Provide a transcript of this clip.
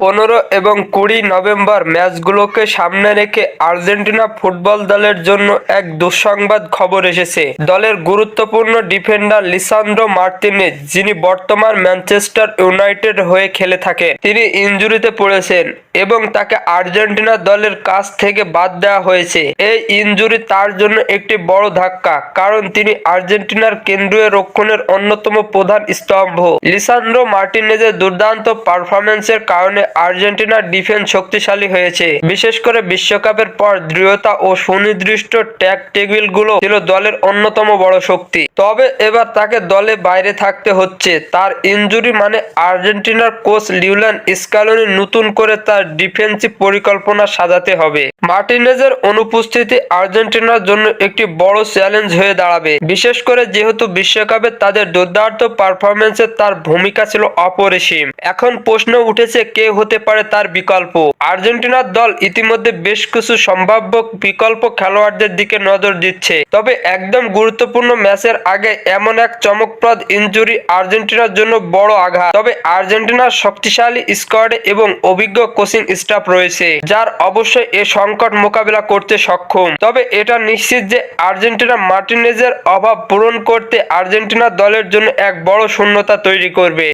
পনেরো এবং কুড়ি নভেম্বর ম্যাচগুলোকে সামনে রেখে আর্জেন্টিনা ফুটবল দলের জন্য এক দুঃসংবাদ খবর এসেছে। দলের গুরুত্বপূর্ণ ডিফেন্ডার লিসান্দ্রো মার্তিনেজ যিনি বর্তমান ম্যানচেস্টার ইউনাইটেড হয়ে খেলে থাকেন, তিনি ইনজুরিতে পড়েছেন এবং তাকে আর্জেন্টিনা দলের কাছ থেকে বাদ দেওয়া হয়েছে। এই ইনজুরি তার জন্য একটি বড় ধাক্কা, কারণ তিনি আর্জেন্টিনার কেন্দ্রীয় রক্ষণের অন্যতম প্রধান স্তম্ভ। লিসান্দ্রো মার্টিনেজের দুর্দান্ত পারফরমেন্সের কারণে আর্জেন্টিনার ডিফেন্স শক্তিশালী হয়েছে। বিশেষ করে বিশ্বকাপের পর দৃঢ়তা ও সুনির্দিষ্ট ট্যাগ টেবিলগুলো ছিল দলের অন্যতম বড় শক্তি। তবে এবার তাকে দলে বাইরে থাকতে হচ্ছে। তার ইনজুরি মানে আর্জেন্টিনার কোচ লিউলান স্কালোনি নতুন করে তার ডিফেন্সিভ পরিকল্পনা সাজাতে হবে। মার্টিনেজের অনুপস্থিতি আর্জেন্টিনার জন্য একটি বড় চ্যালেঞ্জ হয়ে দাঁড়াবে। বিশেষ করে যেহেতু বিশ্বকাপে তাদের দুর্দান্ত পারফরমেন্সে তার ভূমিকা ছিল অপরিসীম। এখন প্রশ্ন উঠেছে কে হতে পারে তার বিকল্প। আর্জেন্টিনার দল ইতিমধ্যে বেশ কিছু সম্ভাব্য বিকল্প খেলোয়াড়দের দিকে নজর দিচ্ছে। তবে একদম গুরুত্বপূর্ণ ম্যাচের আগে এমন এক চমকপ্রদ ইনজুরি আর্জেন্টিনার জন্য বড় আঘাত। তবে আর্জেন্টিনার শক্তিশালী স্কোয়াডে এবং অভিজ্ঞ কোচিং স্টাফ রয়েছে, যার অবশ্যই এ সংকট মোকাবিলা করতে সক্ষম। তবে এটা নিশ্চিত যে আর্জেন্টিনা মার্টিনেজের অভাব পূরণ করতে আর্জেন্টিনা দলের জন্য এক বড় শূন্যতা তৈরি করবে।